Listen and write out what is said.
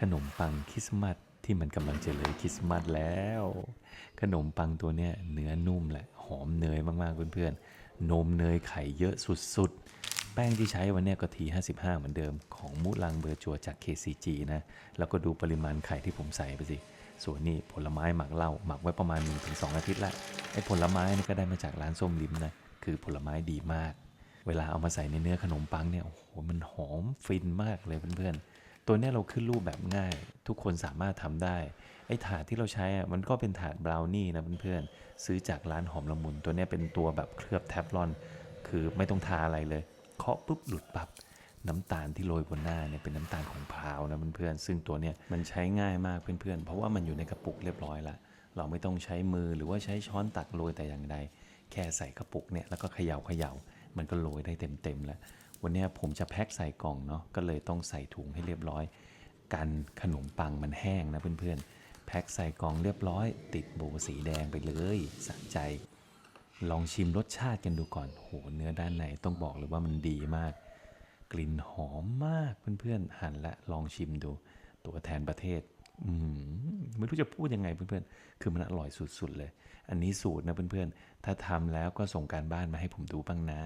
ขนมปังคริสต์มาสที่มันกำลังจะเลยคริสต์มาสแล้ว ขนมปังตัวเนี้ยเนื้อนุ่มแหละหอมเนยมากๆเพื่อนๆนมเนยไข่เยอะสุดๆ แป้งที่ใช้วันเนี้ยก็ที55 เหมือนเดิมของมูลังเบอร์จัวจาก KCG นะแล้วก็ดูปริมาณไข่ที่ผมใส่ไปสิส่วนนี้ผลไม้หมักเหล้าหมักไว้ประมาณ 1-2 อาทิตย์ละไอ้ผลไม้นี่ก็ได้มาจากร้านส้มลิ้มนะคือผลไม้ดีมาก เวลาเอามาใส่ในเนื้อขนมปังเนี่ยโอ้โหมันหอมฟินมากเลยเพื่อนๆ ตัวนี้เราขึ้นรูปแบบง่าย ทุกคนสามารถทำได้ ไอ้ถาดที่เราใช้อะมันก็เป็นถาดบราวนี่นะเพื่อนๆซื้อจากร้านหอมละมุน ตัวนี้เป็นตัวแบบเคลือบแทฟลอน คือไม่ต้องทาอะไรเลย เคาะปุ๊บหลุดปับน้ำตาลที่โรยบนหน้าเนี่ยเป็นน้ำตาลของพราวนะเพื่อนๆซึ่งตัวเนี้ยมันใช้ง่ายมากเพื่อนๆ เพราะว่ามันอยู่ในกระปุกเรียบร้อยละเราไม่ต้องใช้มือหรือว่าใช้ช้อนตักโรยแต่อย่างใด แค่ใส่กระปุกเนี่ยแล้วก็เขย่าเขย่ามันก็โรยได้เต็มๆแล้ว วันนี้ผมจะแพ็คใส่กล่องเนาะก็เลยต้องใส่ถุงให้เรียบร้อย กันขนมปังมันแห้งนะเพื่อนๆ แพ็คใส่กล่องเรียบร้อย ติดโบสีแดงไปเลยสะใจ ลองชิมรสชาติกันดูก่อนโหเนื้อด้านในต้องบอกเลยว่ามันดีมาก กลิ่นหอมมากเพื่อนๆหั่นและลองชิมดู ตัวแทนประเทศอืมไม่รู้จะพูดยังไงเพื่อนๆ คือมันอร่อยสุดๆเลย อันนี้สูตรนะเพื่อนๆ ถ้าทำแล้วก็ส่งการบ้านมาให้ผมดูบ้างนะ